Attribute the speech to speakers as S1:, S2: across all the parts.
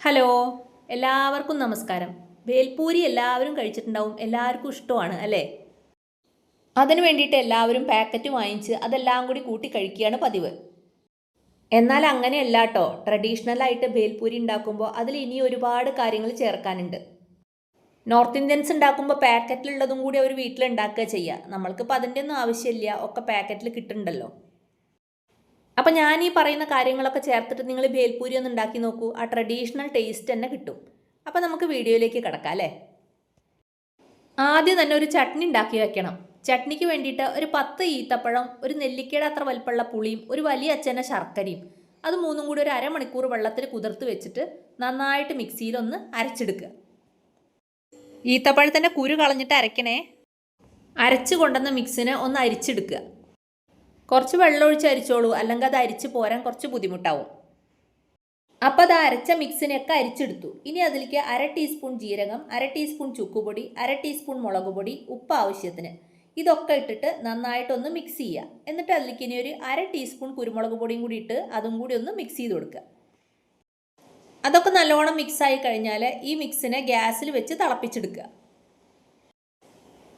S1: Hello എല്ലാവർക്കും നമസ്കാരം. വേൽപ്പൂരി എല്ലാവരും കഴിച്ചിട്ടുണ്ടാവും എല്ലാവർക്കും ഇഷ്ടമാണ് അല്ലേ? അതിനു വേണ്ടിയിട്ട് എല്ലാവരും പാക്കറ്റ് വാങ്ങിച്ച് അതെല്ലാം കൂടി കൂട്ടി കഴിക്കുകയാണ് പതിവ്. എന്നാൽ അങ്ങനെയല്ല കേട്ടോ ട്രഡീഷണൽ ആയിട്ട് ഭേൽപൂരി ഉണ്ടാക്കുമ്പോൾ അതിൽ ഇനി ഒരുപാട് കാര്യങ്ങൾ ചേർക്കാനുണ്ട്. നോർത്ത് ഇന്ത്യൻസ് ഉണ്ടാക്കുമ്പോൾ പാക്കറ്റിലുള്ളതും കൂടി അവർ വീട്ടിൽ ഉണ്ടാക്കുക ചെയ്യുക. നമ്മൾക്കിപ്പോൾ അതിന്റെ ഒന്നും ആവശ്യമില്ല. ഒക്കെ പാക്കറ്റിൽ കിട്ടുന്നുണ്ടല്ലോ. അപ്പം ഞാൻ ഈ പറയുന്ന കാര്യങ്ങളൊക്കെ ചേർത്തിട്ട് നിങ്ങൾ ഭേൽപൂരി ഒന്ന് ഉണ്ടാക്കി നോക്കൂ. ആ ട്രഡീഷണൽ ടേസ്റ്റ് തന്നെ കിട്ടും. അപ്പം നമുക്ക് വീഡിയോയിലേക്ക് കിടക്കാം അല്ലേ? ആദ്യം തന്നെ ഒരു ചട്നി ഉണ്ടാക്കി വെക്കണം. ചട്നിക്ക് വേണ്ടിയിട്ട് ഒരു പത്ത് ഈത്തപ്പഴം ഒരു നെല്ലിക്കയുടെ അത്ര വലിപ്പമുള്ള പുളിയും ഒരു വലിയ അച്ഛന ശർക്കരയും അത് മൂന്നും കൂടി ഒരു അരമണിക്കൂർ വെള്ളത്തിൽ കുതിർത്ത് വെച്ചിട്ട് നന്നായിട്ട് മിക്സിയിലൊന്ന് അരച്ചെടുക്കുക. ഈത്തപ്പഴത്തിന്റെ കുരു കളഞ്ഞിട്ട് അരയ്ക്കണേ. അരച്ച് കൊണ്ടുവന്ന മിക്സിനെ ഒന്ന് അരിച്ചെടുക്കുക. കുറച്ച് വെള്ളം ഒഴിച്ച് അരിച്ചോളൂ. അല്ലെങ്കിൽ അത് അരിച്ച് പോരാൻ കുറച്ച് ബുദ്ധിമുട്ടാവും. അപ്പോൾ അത് അരച്ച മിക്സിനെയൊക്കെ അരിച്ചെടുത്തു. ഇനി അതിലേക്ക് അര ടീസ്പൂൺ ജീരകം അര ടീസ്പൂൺ ചുക്കുപൊടി അര ടീസ്പൂൺ മുളക് പൊടി ഉപ്പ് ആവശ്യത്തിന്. ഇതൊക്കെ ഇട്ടിട്ട് നന്നായിട്ടൊന്ന് മിക്സ് ചെയ്യുക. എന്നിട്ട് അതിലേക്ക് ഇനി ഒരു അര ടീസ്പൂൺ കുരുമുളക് പൊടിയും കൂടി ഇട്ട് അതും കൂടി ഒന്ന് മിക്സ് ചെയ്ത് കൊടുക്കുക. അതൊക്കെ നല്ലോണം മിക്സ് ആയി കഴിഞ്ഞാൽ ഈ മിക്സിനെ ഗ്യാസിൽ വെച്ച് തിളപ്പിച്ചെടുക്കുക.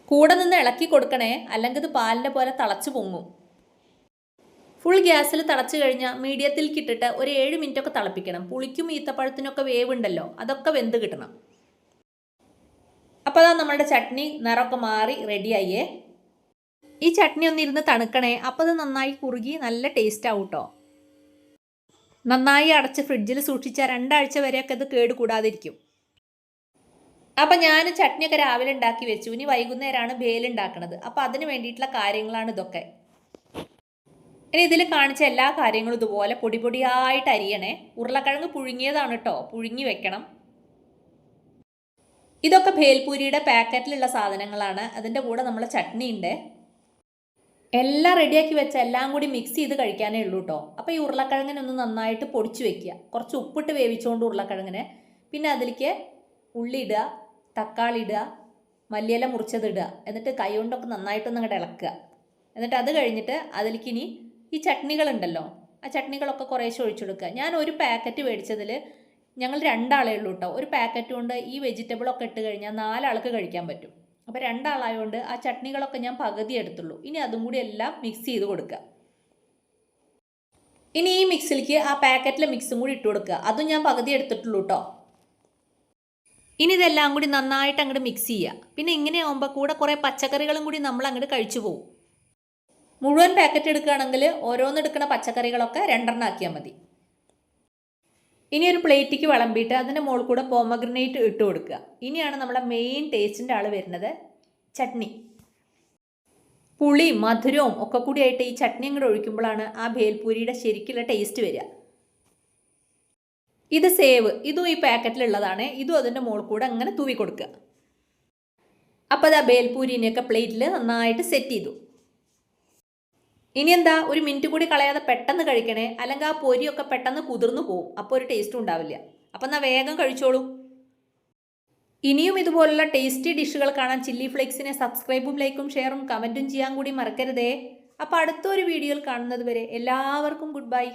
S1: കൂടെ നിന്ന് ഇളക്കി കൊടുക്കണേ. അല്ലെങ്കിൽ ഇത് പാലിന്റെ പോലെ തിളച്ച് പൊങ്ങും. ഫുൾ ഗ്യാസിൽ തളച്ചു കഴിഞ്ഞാൽ മീഡിയത്തിൽ ഇട്ടിട്ട് ഒരു ഏഴ് മിനിറ്റ് ഒക്കെ തിളപ്പിക്കണം. പുളിക്കും ഈത്തപ്പഴത്തിനൊക്കെ വേവ് ഉണ്ടല്ലോ അതൊക്കെ വെന്ത് കിട്ടണം. അപ്പോൾ അതാ നമ്മുടെ ചട്നി നിറമൊക്കെ മാറി റെഡിയായേ ഈ ചട്നി ഒന്ന് ഇരുന്ന് തണുക്കണേ അപ്പോൾ അത് നന്നായി കുറുകി നല്ല ടേസ്റ്റ് ആവും കേട്ടോ നന്നായി അടച്ച് ഫ്രിഡ്ജിൽ സൂക്ഷിച്ചാൽ രണ്ടാഴ്ച വരെയൊക്കെ ഇത് കേട് കൂടാതിരിക്കും അപ്പം ഞാൻ ചട്നിയൊക്കെ രാവിലെ ഉണ്ടാക്കി വെച്ചു. ഇനി വൈകുന്നേരമാണ് ബേലുണ്ടാക്കണത് അപ്പോൾ അതിന് വേണ്ടിയിട്ടുള്ള കാര്യങ്ങളാണ് ഇതൊക്കെ. ഇനി ഇതിൽ കാണിച്ച എല്ലാ കാര്യങ്ങളും ഇതുപോലെ പൊടി പൊടിയായിട്ട് അരിയണേ. ഉരുളക്കിഴങ്ങ് പുഴുങ്ങിയതാണ് കേട്ടോ പുഴുങ്ങി വെക്കണം. ഇതൊക്കെ ഭേൽപൂരിയുടെ പാക്കറ്റിലുള്ള സാധനങ്ങളാണ്. അതിന്റെ കൂടെ നമ്മൾ ചട്നി ഉണ്ട് എല്ലാം റെഡിയാക്കി വെച്ച എല്ലാം കൂടി മിക്സ് ചെയ്ത് കഴിക്കാനേ ഉള്ളൂ കേട്ടോ അപ്പോൾ ഈ ഉരുളക്കിഴങ്ങിനെ ഒന്ന് നന്നായിട്ട് പൊടിച്ച് വെക്കുക. കുറച്ച് ഉപ്പിട്ട് വേവിച്ചുകൊണ്ട് ഉരുളക്കിഴങ്ങിനെ. പിന്നെ അതിലേക്ക് ഉള്ളി ഇടുക തക്കാളി ഇടുക മല്ലിയില മുറിച്ചത് ഇടുക. എന്നിട്ട് കൈ കൊണ്ടൊക്കെ നന്നായിട്ടൊന്ന് അങ്ങോട്ട് ഇളക്കുക. എന്നിട്ട് അത് കഴിഞ്ഞിട്ട് അതിലേക്ക് ഇനി ഈ ചട്നികളുണ്ടല്ലോ. ആ ചട്നികളൊക്കെ കുറേശ്ശെ ഒഴിച്ചെടുക്കുക. ഞാൻ ഒരു പാക്കറ്റ് മേടിച്ചതിൽ ഞങ്ങൾ രണ്ടാളേ ഉള്ളൂ കേട്ടോ ഒരു പാക്കറ്റ് കൊണ്ട് ഈ വെജിറ്റബിളൊക്കെ ഇട്ട് കഴിഞ്ഞാൽ നാലാൾക്ക് കഴിക്കാൻ പറ്റും. അപ്പോൾ രണ്ടാളായതുകൊണ്ട് ആ ചട്നികളൊക്കെ ഞാൻ പകുതി എടുത്തുള്ളൂ. ഇനി അതും കൂടി എല്ലാം മിക്സ് ചെയ്ത് കൊടുക്കുക. ഇനി ഈ മിക്സിലേക്ക് ആ പാക്കറ്റിലെ മിക്സും കൂടി ഇട്ട് കൊടുക്കുക. അതും ഞാൻ പകുതി എടുത്തിട്ടുള്ളൂ കേട്ടോ ഇനി ഇതെല്ലാം കൂടി നന്നായിട്ട് അങ്ങോട്ട് മിക്സ് ചെയ്യുക. പിന്നെ ഇങ്ങനെ ആകുമ്പോൾ കൂടെ കുറേ പച്ചക്കറികളും കൂടി നമ്മൾ അങ്ങോട്ട് കഴിച്ചു പോകും മുഴുവൻ പാക്കറ്റ് എടുക്കുകയാണെങ്കിൽ ഓരോന്നെടുക്കുന്ന പച്ചക്കറികളൊക്കെ രണ്ടെണ്ണം ആക്കിയാൽ മതി. ഇനി ഒരു പ്ലേറ്റിക്ക് വിളമ്പിയിട്ട് അതിന്റെ മുകളിൽ കൂടെ പോമഗ്രനേറ്റ് ഇട്ട് കൊടുക്കുക. ഇനിയാണ് നമ്മുടെ മെയിൻ ടേസ്റ്റിന്റെ ആൾ വരുന്നത് ചട്നി. പുളിയും മധുരവും ഒക്കെ കൂടിയായിട്ട് ഈ ചട്നി അങ്ങോട്ട് ഒഴിക്കുമ്പോഴാണ് ആ ഭേൽപൂരിയുടെ ശരിക്കുള്ള ടേസ്റ്റ് വരിക. ഇത് സേവ് ഇതും ഈ പാക്കറ്റിലുള്ളതാണ് ഇതും അതിന്റെ മുകളിൽ കൂടെ അങ്ങനെ തൂവി കൊടുക്കുക അപ്പോൾ അത് ആ ഭേൽപൂരിനെയൊക്കെ പ്ലേറ്റിൽ നന്നായിട്ട് സെറ്റ് ചെയ്തു. ഇനി എന്താ ഒരു മിനിറ്റ് കൂടി കളയാതെ പെട്ടെന്ന് കഴിക്കണേ. അല്ലെങ്കിൽ ആ പൊരിയൊക്കെ പെട്ടെന്ന് കുതിർന്നു പോവും. അപ്പോൾ ഒരു ടേസ്റ്റും ഉണ്ടാവില്ല. അപ്പം എന്നാൽ വേഗം കഴിച്ചോളൂ. ഇനിയും ഇതുപോലുള്ള ടേസ്റ്റി ഡിഷുകൾ കാണാൻ ചില്ലി ഫ്ലേക്സിനെ സബ്സ്ക്രൈബും ലൈക്കും ഷെയറും കമന്റും ചെയ്യാൻ കൂടി മറക്കരുതേ. അപ്പോൾ അടുത്തൊരു വീഡിയോയിൽ കാണുന്നത് വരെ എല്ലാവർക്കും ഗുഡ് ബൈ